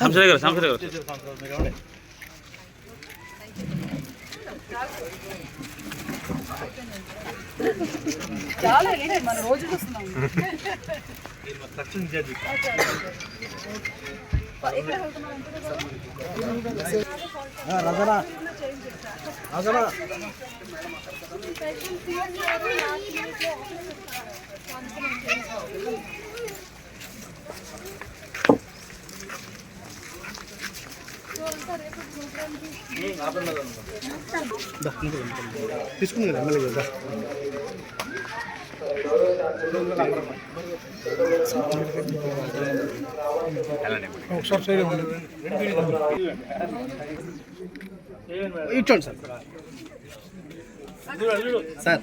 సంసరే గారు సంసరే గారు చాలా ఏంటి మన రోజు చూస్తున్నాం తీసుకుంది కదా ఎమ్మెల్యే కదా ఒకసారి సైడ్. ఇచ్చోండి సార్. సార్.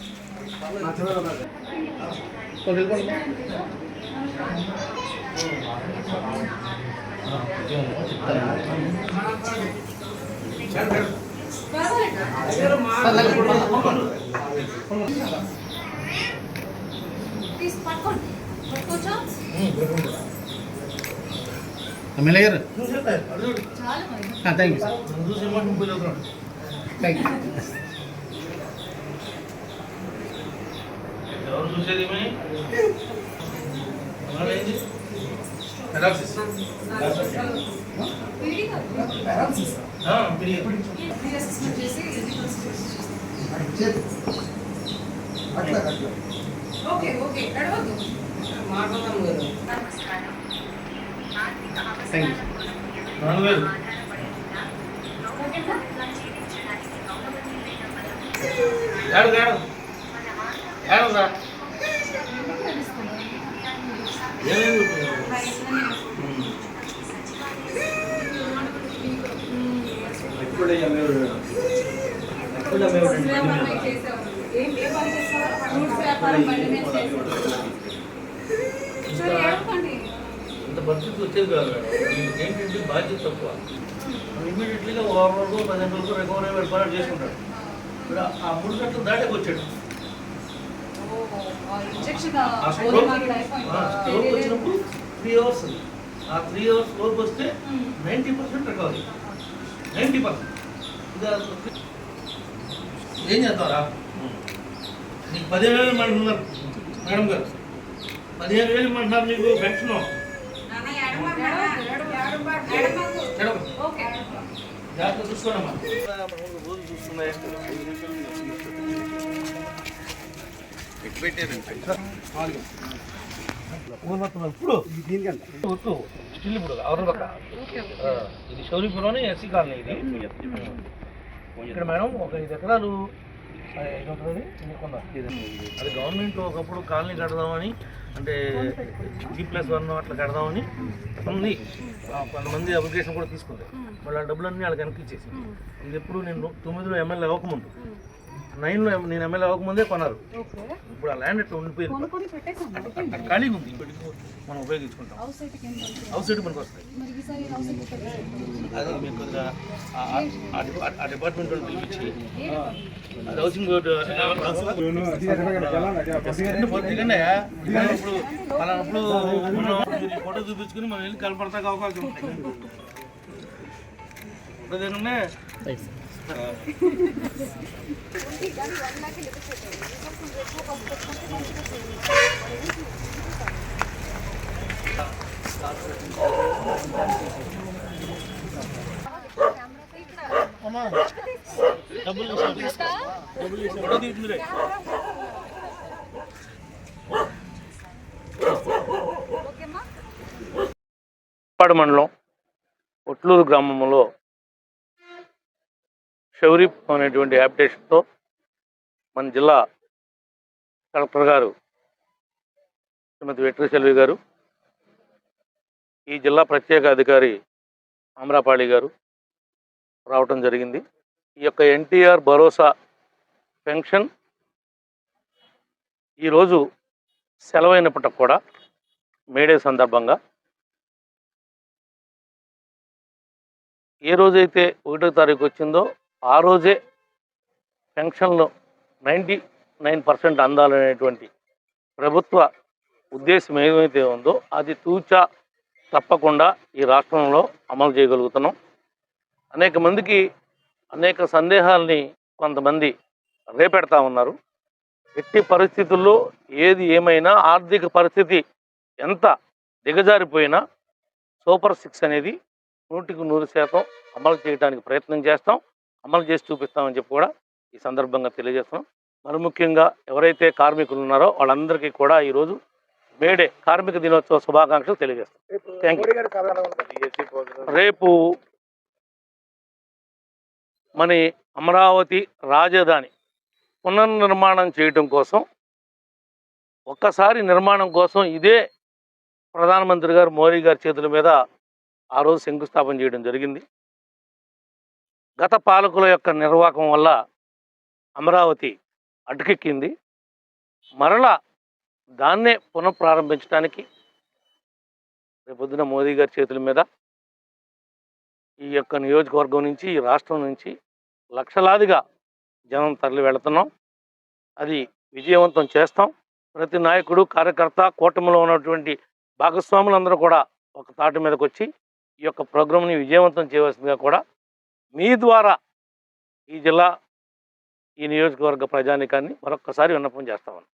ఎమ్మెల్యే గారు thank you sir thank you చూసేది నాలుగు వేలు. ఏడు ఏడు. ఏడు రా ఏం ఏ పని చేస్తారా ఫ్రూట్స్ వ్యాపారం బండి మీద చేస్తారా? సరే, ఏడవకండి. ఇంత పరిస్థితి వచ్చేది కాదు ఏంటంటే బాధ్యత తక్కువ. ఇమీడియట్లీగా వారం రోజులు పదిహేను రోజులు రికవరీ ఏర్పాటు చేసుకుంటాడు ఇప్పుడు ఆ మూడు గంటలు దాటికి వచ్చాడు త్రీ అవర్స్ ఆ త్రీ అవర్స్ లోపు వస్తే. Ninety percent recovery ninety percent ఏం చేస్తారా నీకు పదిహేను వేలు ఇమ్మంటున్నారు మేడం గారు పదిహేను వేలు ఇమ్మంటున్నారు నీకు పెన్షన్ జాగ్రత్త చూసుకోండమ్మా రోజు చూస్తున్నాయి ఇప్పుడు ఒట్టు స్టిల్ ఇప్పుడు ఇది శౌరీపురం ఎస్సీ కాలనీ ఇది. ఇక్కడ మేడం ఒక ఐదు ఎకరాలు అది గవర్నమెంట్ ఒకప్పుడు కాలనీ కడదామని అంటే జీ ప్లస్ వన్ అట్లా కడదామని ఉంది. కొంతమంది అప్లికేషన్ కూడా తీసుకుంది. వాళ్ళ డబ్బులన్నీ వాళ్ళకి వెనక్కి ఇది ఎప్పుడు నేను తొమ్మిదిలో ఎమ్మెల్యే అవ్వకముందు. నైన్లో నేను ఎమ్మెల్యే అవ్వకముందే కొన్నారు. ఓకే. ఇప్పుడు ఆ ల్యాండ్ ఎట్లా ఉండిపోయింది. ఖాళీగా ఉంది. మనం ఉపయోగించుకుంటాం. హౌస్ సైడ్ పనికి వస్తాయి. అది మీకు కొద్దిగా ఆ- ఆ- ఆ డిపా- ఆ డిపార్ట్మెంట్ వాళ్ళు పిలిపించి? అది హౌసింగ్ బోర్డు ఇప్పుడు మనం ఫోటో చూపించుకుని మనం వెళ్ళి కలపడతాకు అవకాశం ఉంది. డబ్బులు. డబ్బులు పాడు మండలం ఒట్లూరు గ్రామంలో శౌరి అనేటువంటి యాప్టేషన్తో మన జిల్లా కలెక్టర్ గారు శ్రీమతి వెట్రి సెల్వి గారు ఈ జిల్లా ప్రత్యేక అధికారి అమరాపాళి గారు రావటం జరిగింది. ఈ యొక్క ఎన్టీఆర్ భరోసా పెన్షన్ ఈరోజు సెలవైనప్పటికి కూడా మేడే సందర్భంగా ఏ రోజైతే ఒకటో తారీఖు వచ్చిందో ఆ రోజే పెన్షన్లు నైంటీ నైన్ పర్సెంట్ అందాలనేటువంటి ప్రభుత్వ ఉద్దేశం ఏమైతే ఉందో అది తూచా తప్పకుండా ఈ రాష్ట్రంలో అమలు చేయగలుగుతున్నాం. అనేక మందికి అనేక సందేహాల్ని కొంతమంది రేపెడతా ఉన్నారు. ఎట్టి పరిస్థితుల్లో ఏది ఏమైనా ఆర్థిక పరిస్థితి ఎంత దిగజారిపోయినా సూపర్ సిక్స్ అనేది నూటికి నూరు శాతం అమలు చేయడానికి ప్రయత్నం చేస్తాం. అమలు చేసి చూపిస్తామని చెప్పి కూడా ఈ సందర్భంగా తెలియజేస్తున్నాం. మరి ముఖ్యంగా ఎవరైతే కార్మికులు ఉన్నారో వాళ్ళందరికీ కూడా ఈరోజు మేడే కార్మిక దినోత్సవ శుభాకాంక్షలు తెలియజేస్తాం థ్యాంక్ యూ రేపు మన అమరావతి రాజధాని పునర్నిర్మాణం చేయటం కోసం ఒక్కసారి నిర్మాణం కోసం ఇదే ప్రధానమంత్రి గారు మోడీ గారి చేతుల మీద ఆ రోజు శంకుస్థాపన చేయడం జరిగింది. గత పాలకుల యొక్క నిర్వాహకం వల్ల అమరావతి అటుకెక్కింది మరలా దాన్నే పునఃప్రారంభించడానికి రేపొద్దున మోదీ గారి చేతుల మీద ఈ యొక్క నియోజకవర్గం నుంచి ఈ రాష్ట్రం నుంచి లక్షలాదిగా జనం తరలి వెళుతున్నాం. అది విజయవంతం చేస్తాం. ప్రతి నాయకుడు కార్యకర్త కూటమిలో ఉన్నటువంటి భాగస్వాములందరూ కూడా ఒక తాటి మీదకి వచ్చి ఈ యొక్క ప్రోగ్రామ్ని విజయవంతం చేయవలసిందిగా కూడా మీ ద్వారా ఈ జిల్లా ఈ నియోజకవర్గ ప్రజానికాన్ని మరొక్కసారి విన్నపం చేస్తామని